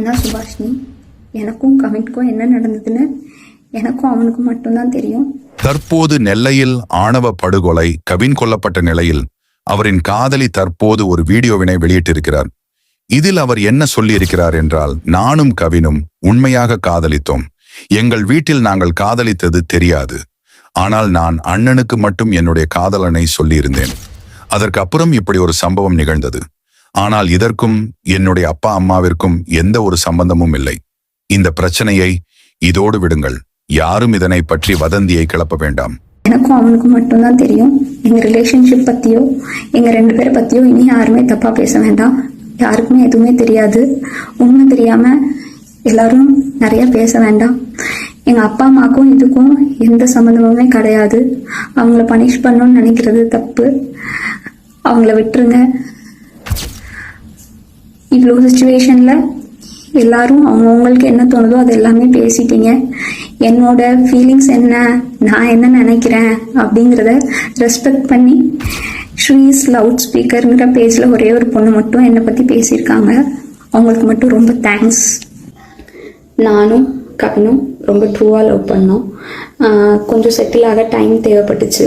நான் தான் சுபாஷினி. எனக்கும் கவின்க்கும் என்ன நடந்ததுன்னு எனக்கும் அவனுக்கும் மட்டும்தான் தெரியும். தற்போது நெல்லையில் ஆணவ படுகொலை கவின் கொல்லப்பட்ட நிலையில் அவரின் காதலி தற்போது ஒரு வீடியோவினை வெளியிட்டிருக்கிறார். இதில் அவர் என்ன சொல்லியிருக்கிறார் என்றால் நானும் கவினும் உண்மையாக காதலித்தோம். எங்கள் வீட்டில் நாங்கள் காதலித்தது தெரியாது. ஆனால் நான் அண்ணனுக்கு மட்டும் என்னுடைய காதலனை சொல்லியிருந்தேன். அதற்கு அப்புறம் இப்படி ஒரு சம்பவம் நிகழ்ந்தது. ஆனால் இதற்கும் என்னுடைய அப்பா அம்மாவிற்கும் எந்த ஒரு சம்பந்தமும் இல்லை. இந்த பிரச்சனையை இதோடு விடுங்கள். யாரும் இதனை பற்றி வதந்தியை கிளப்ப வேண்டாம். எனக்கும் அவனுக்கும் மட்டும்தான் தெரியும். எங்க ரிலேஷன்ஷிப் பத்தியோ எங்க ரெண்டு பேரை பற்றியோ இனி யாருமே தப்பா பேச வேண்டாம். யாருக்குமே எதுவுமே தெரியாது. உண்மை தெரியாம எல்லாரும் நிறைய பேச வேண்டாம். எங்கள் அப்பா அம்மாக்கும் இதுக்கும் எந்த சம்மந்தமுமே கிடையாது. அவங்கள பனிஷ் பண்ணணும்னு நினைக்கிறது தப்பு. அவங்கள விட்டுருங்க. இவ்வளோ சுச்சுவேஷனில் எல்லாரும் அவங்கவுங்களுக்கு என்ன தோணுதோ அது எல்லாமே பேசிட்டீங்க. என்னோட ஃபீலிங்ஸ் என்ன? நான் என்ன நினைக்கிறேன்? அப்படிங்கிறத ரெஸ்பெக்ட் பண்ணி ஸ்ரீஸ் லவுட் ஸ்பீக்கருங்கிற பேஜில் ஒரே ஒரு பொண்ணு மட்டும் என்னை பற்றி பேசியிருக்காங்க. அவங்களுக்கு மட்டும் ரொம்ப தேங்க்ஸ் நானும் கவினும் ரொம்ப ட்ரூவாக லவ் பண்ணோம். கொஞ்சம் செட்டில் ஆக டைம் தேவைப்பட்டுச்சு.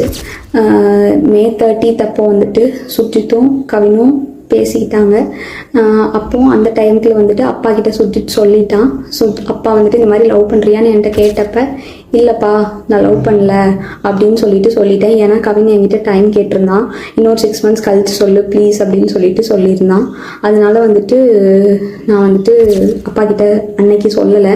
மே தேர்ட்டித் அப்போ வந்துட்டு சுஜித்தும் கவினும் பேசிக்கிட்டாங்க அப்போது அப்போ அந்த டைம்க்கு வந்துட்டு அப்பா கிட்ட சுற்றி சொல்லிட்டான். ஸோ அப்பா வந்துட்டு இந்த மாதிரி லவ் பண்ணுறியான்னு என்கிட்ட கேட்டப்ப இல்லைப்பா நான் லவ் பண்ணல அப்படின்னு சொல்லிட்டு சொல்லிட்டேன். ஏன்னா கவின் என்கிட்ட டைம் கேட்டிருந்தான். இன்னொரு சிக்ஸ் மந்த்ஸ் கழிச்சு சொல்லு ப்ளீஸ் அப்படின்னு சொல்லிட்டு சொல்லியிருந்தான். அதனால வந்துட்டு நான் வந்துட்டு அப்பா கிட்ட அன்னைக்கு சொல்லலை.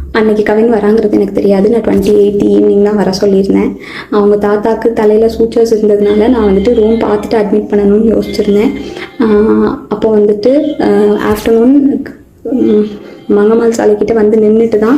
அன்னைக்கு கவின் வராங்கிறது எனக்கு தெரியாது. நான் டுவெண்ட்டி எயிட் ஈவினிங் தான் வர சொல்லியிருந்தேன். அவங்க தாத்தாக்கு தலையில் சூச்சர்ஸ் இருந்ததுனால நான் வந்துட்டு ரூம் பார்த்துட்டு அட்மிட் பண்ணணும்னு யோசிச்சிருந்தேன். அப்போ வந்துட்டு ஆஃப்டர்நூன் மங்கம்மாள் சாலைக்கிட்ட வந்து நின்றுட்டு தான்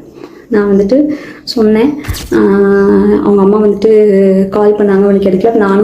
நான் வந்துட்டு சொன்னேன். அவங்க அம்மா வந்துட்டு கால் பண்ணாங்க. அவனுக்கு எடுக்கல. நானும்